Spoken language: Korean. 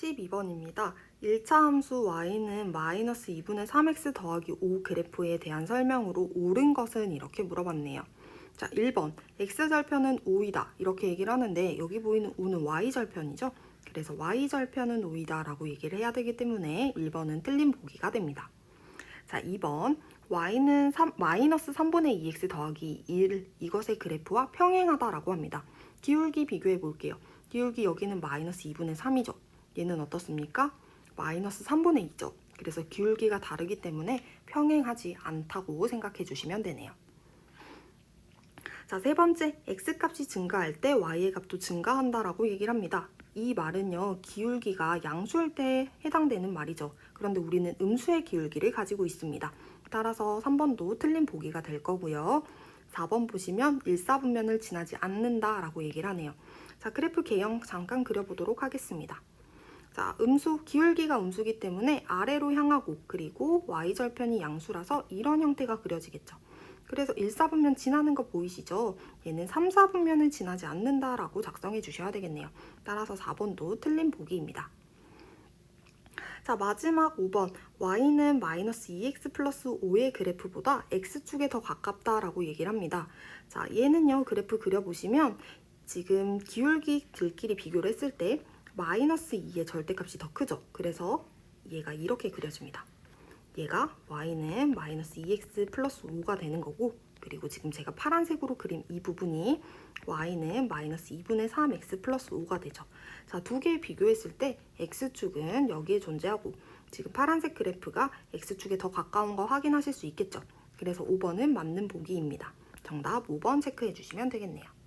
12번입니다. 1차 함수 y는 마이너스 2분의 3x 더하기 5 그래프에 대한 설명으로 옳은 것은 이렇게 물어봤네요. 자, 1번 x절편은 5이다 이렇게 얘기를 하는데 여기 보이는 5는 y절편이죠. 그래서 y절편은 5이다 라고 얘기를 해야 되기 때문에 1번은 틀린 보기가 됩니다. 자, 2번 y는 3, 마이너스 3분의 2x 더하기 1 이것의 그래프와 평행하다라고 합니다. 기울기 비교해 볼게요. 기울기 여기는 마이너스 2분의 3이죠. 얘는 어떻습니까? 마이너스 3분의 2죠. 그래서 기울기가 다르기 때문에 평행하지 않다고 생각해 주시면 되네요. 자, 세 번째, x값이 증가할 때 y의 값도 증가한다라고 얘기를 합니다. 이 말은요, 기울기가 양수일 때 해당되는 말이죠. 그런데 우리는 음수의 기울기를 가지고 있습니다. 따라서 3번도 틀린 보기가 될 거고요. 4번 보시면 1, 4분면을 지나지 않는다라고 얘기를 하네요. 자, 그래프 개형 잠깐 그려보도록 하겠습니다. 자, 음수, 기울기가 음수기 때문에 아래로 향하고 그리고 y절편이 양수라서 이런 형태가 그려지겠죠. 그래서 1, 4분면 지나는 거 보이시죠? 얘는 3, 4분면을 지나지 않는다라고 작성해 주셔야 되겠네요. 따라서 4번도 틀린 보기입니다. 자, 마지막 5번. y는 마이너스 2x 플러스 5의 그래프보다 x축에 더 가깝다라고 얘기를 합니다. 자, 얘는요, 그래프 그려보시면 지금 기울기 들끼리 비교를 했을 때 마이너스 2의 절대값이 더 크죠. 그래서 얘가 이렇게 그려집니다. 얘가 y는 마이너스 2x 플러스 5가 되는 거고 그리고 지금 제가 파란색으로 그린 이 부분이 y는 마이너스 2분의 3x 플러스 5가 되죠. 자, 두 개 비교했을 때 x축은 여기에 존재하고 지금 파란색 그래프가 x축에 더 가까운 거 확인하실 수 있겠죠. 그래서 5번은 맞는 보기입니다. 정답 5번 체크해 주시면 되겠네요.